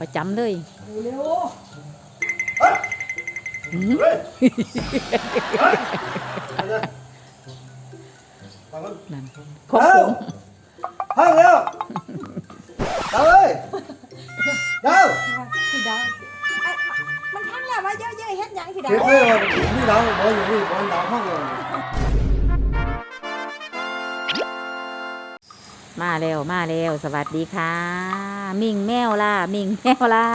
ประจำเลยเร็วอื้อเฮ้ยเฮ้ยเอาเลยนั่นครบผมพังแล้วดาวเอ้ยดาวพี่ดาวมันทั้งแล้วว่าเยอะๆเฮ็ดยังพี่ดาวเก็บวเลยว่านี่ดาวบออยู่นี่บอดาวพังเลยมาแล้วมาแล้วสวัสดีค่ะ มิงแมวล่ะมิงแมวล่ะ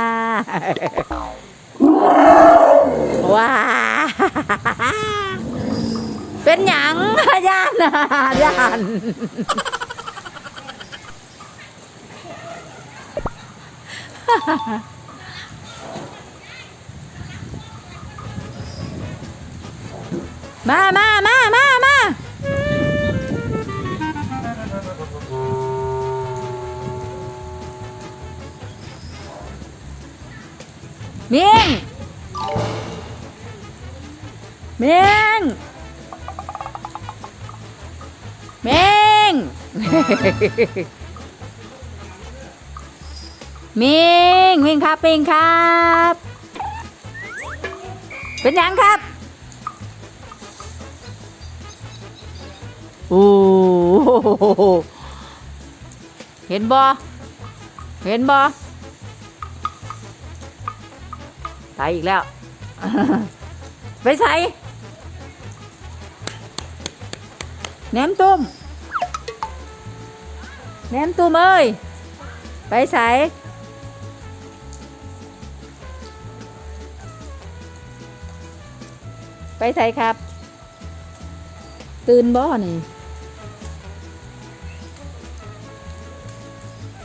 ว้าเป็นหยังย่านย่านมามามามามา มิงมิงมิงมิงมิงครับมิงครับ เป็นยังครับโอ้เห็นบ่เห็นบ่ ไปอีกแล้ว ไปใส่แหนมตุ้มแหนมตุ้มเอ้ย ไปใส่ไปใส่ครับ ตื่นบ่นี่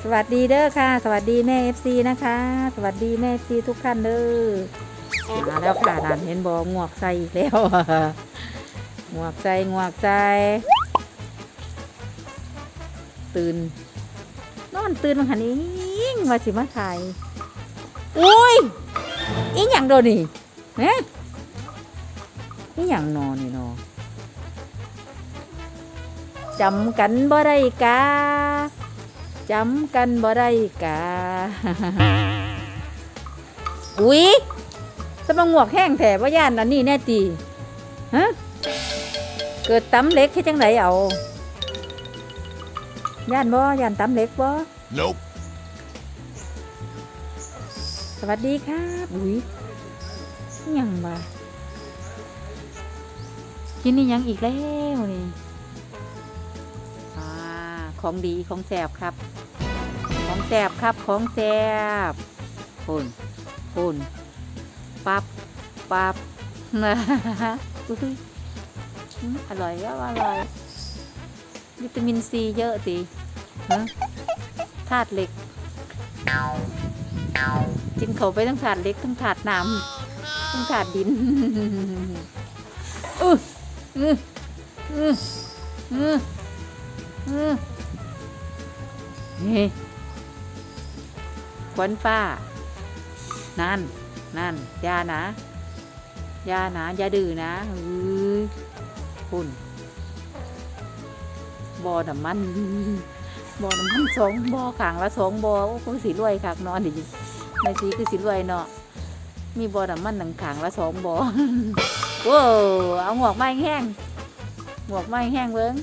สวัสดีเด้อค่ะ สวัสดีแม่เอฟซีนะคะ สวัสดีแม่เอฟซีทุกท่านเด้อมาแล้วค่ะนั่นเห็นบองวกใส่อีกแล้วงวกใส่งวกใส่ตื่น นอนตื่นมาหันอิงมาสิมาถ่ายอุ้ยอีหยังโดนนี่เฮ้อีหยังนอนนี่นอจำกันบ่ได้กา จำกันบ่ได้กาอุ๊ยสมองหวกแห้งแถบว่าย่านอันนี้แน่ตีฮะเกิดตำเหล็กให้จังไหนเอาย่านบ่ย่านตำเหล็กบ่ Nope. สวัสดีครับอุ๊ยอิหยังบ่กินนี่ยังอีกแล้วนี่อ่าของดีของแสบครับของ แสบครับของแสบคุณคุณปับปับอุ๊ยอืมอร่อยแล้วอร่อย วิตามินซีเยอะสิฮะธาตุเหล็ก กินเขาไปทั้งถาดเล็กทั้งถาดน้ำทั้งถาดดินอืออืออืออือเออเฮ้ วันป้า นั่น นั่นยานะยานะอยาดื้อนะเอ้ยคุณบ่อน้ำมันบ่อน้ำมันสองบ่อขางละสองบ่อโอ้คงสีรวยคักนอนดิในสีคือสีรวยเนาะมีบ่อน้ำมันหนังขางละสองบ่อโว้เอาหมวกไม้แห้งหมวกไม้แห้งเบิ้ง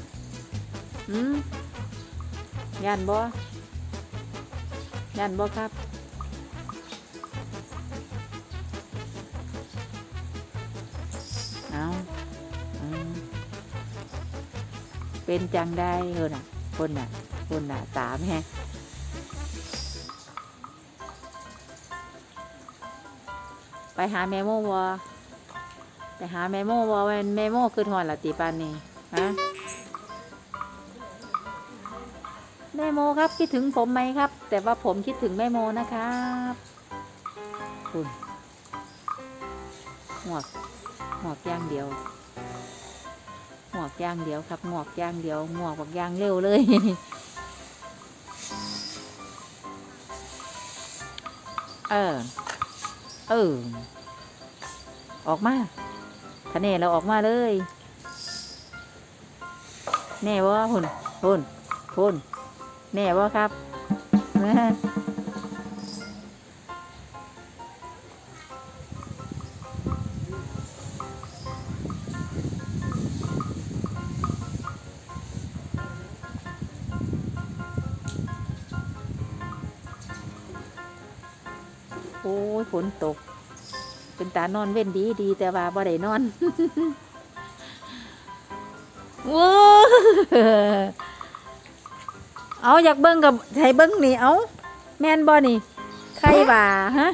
อืมยันบ่ ยันบ่ครับเอาอเป็นจังได้เออน่ะคนน่ะคนน่ะตามแฮะไปหาแมโมวไปหาแมโมวแมนแมโมคือถอนละติปานนี่ฮะแมโมครับคิดถึงผมไหมครับ แต่ว่าผมคิดถึงแม่โมนะครับคุณหมวกหมวกย่างเดียวหมวกย่างเดียวครับหมวกย่างเดียวหมวกบักย่างเร็วเลยเออ เออ ออกมาคะแนนเราออกมาเลย แน่ว่าหุ่นหุ่นหุ่นแน่บ่าครับ โอ้ยฝนตก เป็นตานอนเว้นดีดีแต่ว่าบ่ได้นอนว้า เอาอยากเบิ้งกับให้เบิ้งนี่เอาแม่นบ่นี่ใครว่าฮะ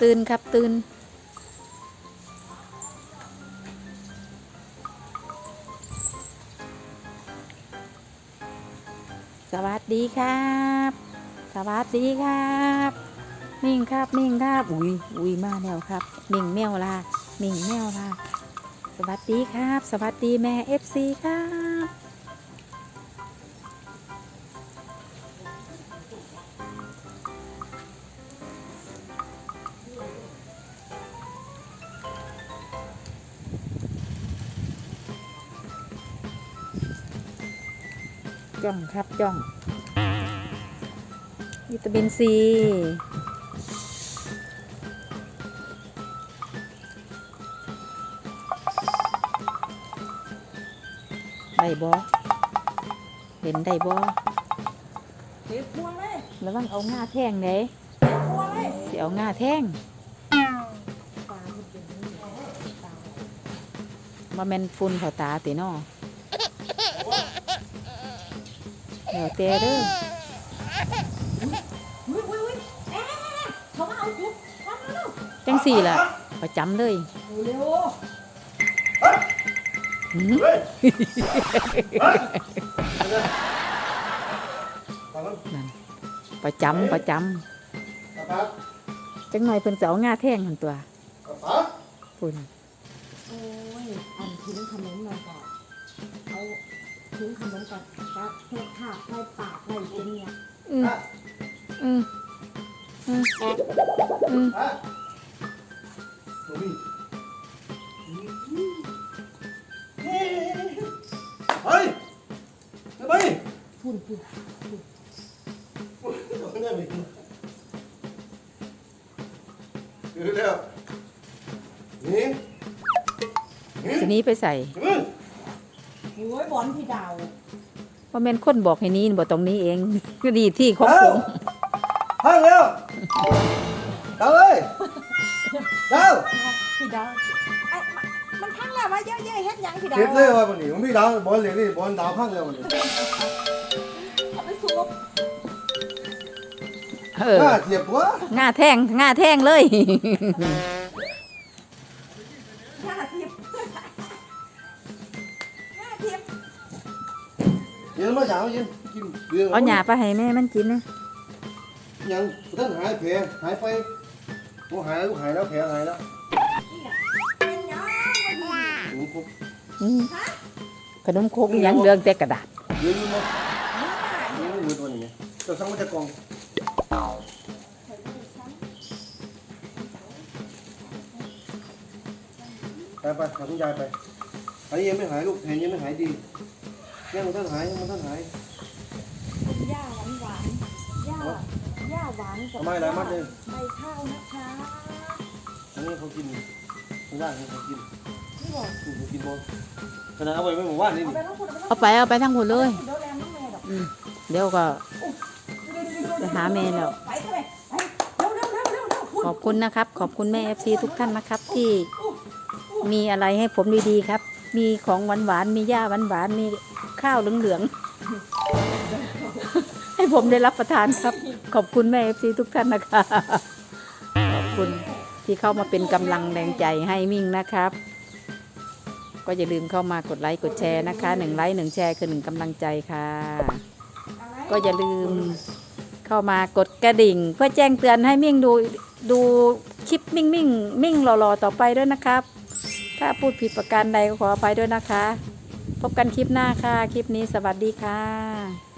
ตื่นครับตื่นสวัสดีครับ สวัสดีครับมิ่งครับมิ่งครับ อุ้ยอุ้ยมาแล้วครับมิ่งแมวลามิ่งแมวลา สวัสดีครับ สวัสดีแม่เอฟซีครับจ้องครับจ้อง วิตามินซี ได้บอเห็นได้บอเก็บพวงเลยแล้วต้องเอาง่าแท่งไหนเก็บพวงเลยสิเอาง่าแท่งปลามันเป็นนี่ปลามาแมนฝุ่นเขาตาตินอเดี๋ยวเตะเด้ออุ้ยอุ้ยอุ้ยเอ๊ะเขามาเอาจุ๊บทำแล้วจังสี่ล่ะประจำเลยเร็ว นนั่นประจำประจกระป๋าำจังหน่อยเพิ่นจะเอาง่าแท่งหันตัวกระป๋าฝุ่นโอ้ยอันทิ้งขนมหน่อยก่อนเอาทิ้งขนมก่อนครับเห็ดขาดในปากในเป็นเนี่ยอืมอะอืมอืมอืม พุ่นพุ่นไม่ได้ไม่เดี๋ยวเดี๋ยวนี่นี่ทีนี้ไปใส่มึงโอ้ยบอลพี่ดาวว่าแม่นคนบอกให้หนี้บ่ตรงนี้เอง ก็ดีที่ของผมพังแล้วดาวเลยดาวพี่ดาวไอ้มันทั้งแล้วว่าเยอะๆเฮ็ดหยังพี่ดาวเก็บเลยว่าวันนี้ผมพี่ดาวบอลเหลืองนี่บอลดาวพังแล้ววันนี้ เออน่าเทียบกว่าง่าแท่งง่าแท่งเลย หน้าทิพย์หน้าทิพย์เย็นมาเช้าเย็นกินเดือดเอาหยาไปให้แม่มันกินนะยังท่านหายแผลหายไปโอ้หายแล้วหายแล้วแผลหายแล้วเป็นหยังวะนี่หนูครบอืมขนมโคกอีหยังเรื่องแต่กระดาษเดือนนึงมั้งเดือนนึงเดือนวันนี้จะสั่งมาจากกอง ไปไปพาคุณยายไปอันนี้ยังไม่หายลูกแผลยังไม่หายดียังมันท่านหายยังมันท่านหายย่าหวานหวานๆย่าย่าหวานกับทำไมหลายมัดเลยใบข้าวนะคะอันนี้เขากินไม่ได้เขากินนี่บอกเขากินบอลขนาดเอาไว้ไม่หมู่บ้านนี่เอานี่ไปทั้งคนเอาไปเอาไปทั้งหมดเลย เดี๋ยวแรงน้องแม่ดอก หาแม่แล้วไปเถอะเลยไปเร็วเร็วเร็วเร็วเร็วพูดขอบคุณนะครับ ขอบคุณแม่เอฟซีทุกท่านนะครับ ที่มีอะไรให้ผมดีๆครับ มีของหวานๆมีหญ้าหวานๆมีข้าวเหลืองๆ ให้ผมได้รับประทานครับ ขอบคุณแม่เอฟซีทุกท่านนะคะ ขอบคุณที่เข้ามาเป็นกำลังแรงใจให้มิ่งนะครับ ก็อย่าลืมเข้ามากดไลค์กดแชร์นะคะหนึ่งไลค์หนึ่งแชร์คือหนึ่งกำลังใจค่ะ ก็อย่าลืม เข้ามากดกระดิ่ง เพื่อแจ้งเตือนให้มิ่งดูดูคลิปมิ่งมิ่งมิ่งรอๆต่อไปด้วยนะครับ ถ้าพูดผิดประการใดก็ขออภัยด้วยนะคะ พบกันคลิปหน้าค่ะ คลิปนี้สวัสดีค่ะ